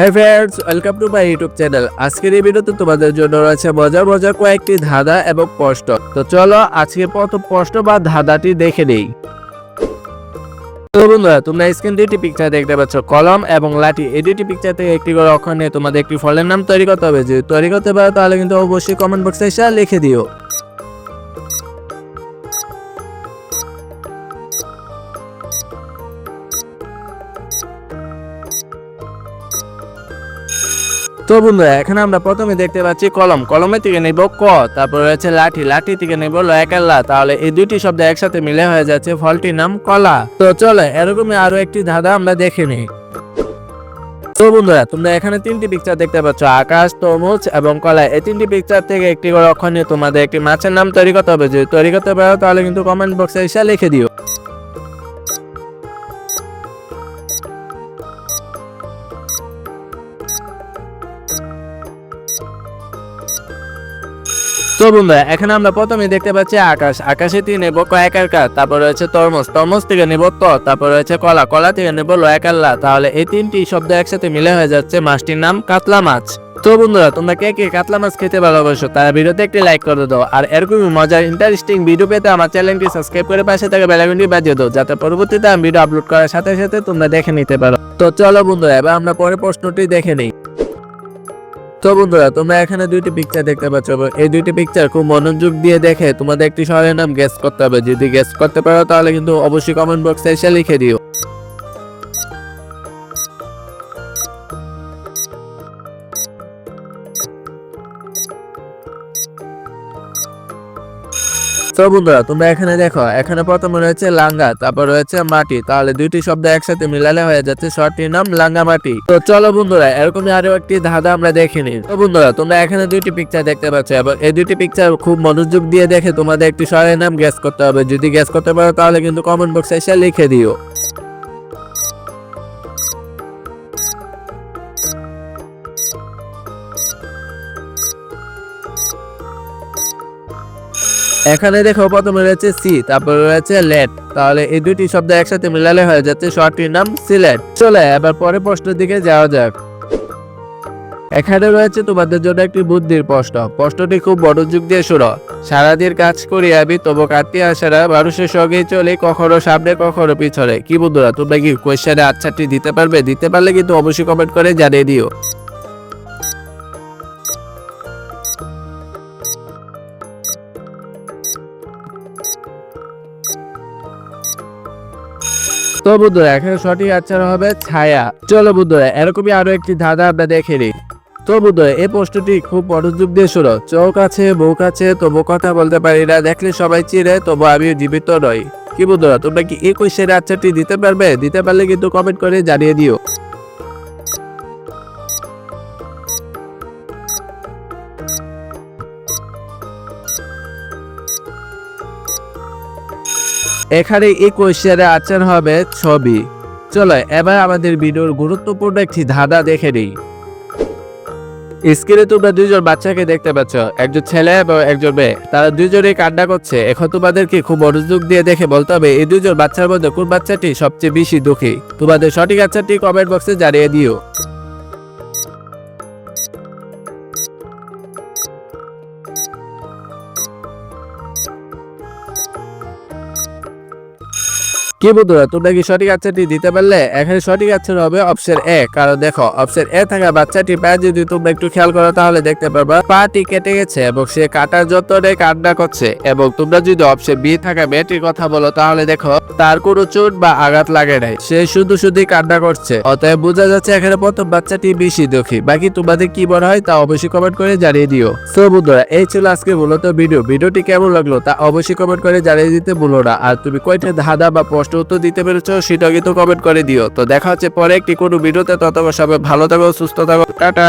হ্যাঁ friends welcome to my YouTube channel আজকের এই ভিডিওতে তোমাদের জন্য রয়েছে মজার মজার কয়েকটি ধাঁধা এবং প্রশ্ন। তো চলো আজকে প্রথম প্রশ্ন বা ধাঁধাটি দেখে নেই। বন্ধুরা, তোমরা স্ক্রিন দুইটি পিকচার দেখতে পাচ্ছ। কলম এবং লাঠি, এই দুইটি পিকচার থেকে একটি করে অক্ষর নিয়ে তোমাদের একটি ফলের নাম তৈরি করতে হবে। যদি তৈরি করতে পারো, তাহলে কিন্তু অবশ্যই কমেন্ট বক্সে এসে লিখে দিও। তো বন্ধুরা, এখানে আমরা প্রথমে দেখতে পাচ্ছি কলম। কলমের থেকে নেব ক, তারপর রয়েছে লাঠি। লাঠি থেকে নেব লয়াকাল্লা। তাহলে এই দুইটি শব্দ একসাথে মিলে হয়ে যাচ্ছে ফলটির নাম কলা। তো চলো, এরকমই আরও একটি ধাঁধা আমরা দেখে নিই। তো বন্ধুরা, তোমরা এখানে তিনটি পিকচার দেখতে পাচ্ছ। আকাশ, তরমুজ এবং কলা। এই তিনটি পিকচার থেকে একটি করে অক্ষর নিয়ে তোমাদের একটি মাছের নাম তৈরি করতে হবে। যদি তৈরি করতে পারো, তাহলে কিন্তু কমেন্ট বক্সে এসে লিখে দিও। তো বন্ধুরা, এখানে আমরা প্রথমে দেখতে পাচ্ছি আকাশ। আকাশে থেকে নেব কয়েকার কাজ তারপর রয়েছে তরমুজ। তরমুজ থেকে নেব ত তারপর রয়েছে কলা। কলা থেকে নেব লয়াকাল্লা তাহলে এই তিনটি শব্দ একসাথে মিলে হয়ে যাচ্ছে মাছটির নাম কাতলা মাছ। তো বন্ধুরা, তোমরা কে কে কাতলা মাছ খেতে ভালোবাসো, তারা ভিডিওতে একটি লাইক করে দাও। আর এরকমই মজার ইন্টারেস্টিং ভিডিও পেতে আমার চ্যানেলটি সাবস্ক্রাইব করে পাশে থাকা বেলাগুন্ডি বাজিয়ে দাও, যাতে পরবর্তীতে আমি ভিডিও আপলোড করার সাথে সাথে তোমরা দেখে নিতে পারো। তো চলো বন্ধুরা, এবার আমরা পরের প্রশ্নটি দেখে নিই। তো বন্ধুরা, তোমরা এখানে দুইটি পিকচার দেখতে পাচ্ছ এই দুইটি পিকচার খুব মনোযোগ দিয়ে দেখে তোমাদের একটি শহরের নাম গেস করতে হবে। যদি গেস করতে পারো, তাহলে কিন্তু অবশ্যই কমেন্ট বক্সে এসে লিখে দিও। তো বন্ধুরা, তোমরা এখানে দেখো, এখানে প্রথমে রয়েছে লাঙ্গা, তারপর রয়েছে মাটি। তাহলে দুইটি শব্দ একসাথে মিলালে হয়ে যাচ্ছে শর্টটির নাম লাঙ্গা মাটি। তো চলো বন্ধুরা, এরকমই আরও একটি ধাঁধা আমরা দেখিনি তো বন্ধুরা, তোমরা এখানে দুইটি পিকচার দেখতে পাচ্ছ, এবং এই দুইটি পিকচার খুব মনোযোগ দিয়ে দেখে তোমাদের একটি শহরের নাম গ্যাস করতে হবে। যদি গ্যাস করতে পারো, তাহলে কিন্তু কমেন্ট বক্সে এসে লিখে দিও। এখানে দেখো প্রথমে রয়েছে সি, তারপর রয়েছে লেট। তাহলে এই দুটি শব্দ একসাথে মিলালে হয়ে যাচ্ছে শহরটির নাম সিলেট। চলে, এবার পরে প্রশ্নের দিকে যাওয়া যাক। এখানে রয়েছে তোমাদের জন্য একটি বুদ্ধির প্রশ্ন। প্রশ্নটি খুব মনোযোগ দিয়ে শুনো সারাদিন কাজ করি আমি, তবু কাটতে আসারা মানুষের সঙ্গেই চলে, কখনো সামনে, কখনো পিছনে। কি বন্ধুরা, তোমরা কি কোয়েশ্চেনে আচ্ছাটি দিতে পারবে? দিতে পারলে কিন্তু অবশ্যই কমেন্ট করে জানিয়ে দিও। তো বন্ধুরা, এখানে সঠিক আচ্ছার হবে ছায়া। চলো বন্ধুরা, এরকমই আরও একটি ধাঁধা আমরা দেখে নিই। তো বন্ধুরা, এই প্রশ্নটি খুব মনোযোগ দিয়ে শোনো। চোখ আছে, মুখ আছে তবু কথা বলতে পারি না, দেখলে সবাই চিনে তবু আমি জীবিত নই। কি বন্ধুরা, তোমরা কি এই কোয়েশ্চেনের আচ্ছাটি দিতে পারবে? দিতে পারলে কিন্তু কমেন্ট করে জানিয়ে দিও। এখানে এই কোয়েশ্চেনের আনসার হবে ছবি। চলো, এবার আমাদের ভিডিওর গুরুত্বপূর্ণ একটি ধাঁধা দেখে নিই। স্ক্রিনে তোমরা দুইজন বাচ্চাকে দেখতে পাচ্ছ, একজন ছেলে এবং একজন মেয়ে। তারা দুইজনেই কান্না করছে। এখন তোমাদেরকে খুব মনোযোগ দিয়ে দেখে বলতে হবে, এই দুজন বাচ্চার মধ্যে কোন বাচ্চাটি সবচেয়ে বেশি দুঃখী? তোমাদের সঠিক আনসারটি কমেন্ট বক্সে জানিয়ে দিও। কি বন্ধুরা তোমরা কি সঠিক আনসারটি দিতে পারলে? এখানে সঠিক আনসার হবে অপশন এ কারণ দেখো অপশন এ থাকা বাচ্চাটি পায়ে, যদি তোমরা একটু খেয়াল করো তাহলে দেখতে পারবা, পাটি কেটে গেছে এবং সে কাটার যত্নে কান্না করছে এবং তোমরা যদি অপশন বি থাকা মেয়েটির কথা বলো, তাহলে দেখো, তার কোনো চোট বা আঘাত লাগে নাই। সে শুধু শুধু কান্না করছে। অতএব বোঝা যাচ্ছে এখানে প্রথম বাচ্চাটি বেশি দুঃখী। বাকি তোমাদের কি মনে হয় তা অবশ্যই কমেন্ট করে জানিয়ে দিও। তো বন্ধুরা, এই ছিল আজকে মূলত ভিডিও ভিডিওটি কেমন লাগল তা অবশ্যই কমেন্ট করে জানিয়ে দিতে ভুলো না। আর তুমি কয়টা ধাঁধা বা প্রশ্ন উত্তর দিতে পেরেছ, সেটা কিন্তু কমেন্ট করে দিও। তো দেখা হচ্ছে পরে একটি কোনো ভিডিওতে তত সবাই ভালো থাকো, সুস্থ থাকো। টাটা।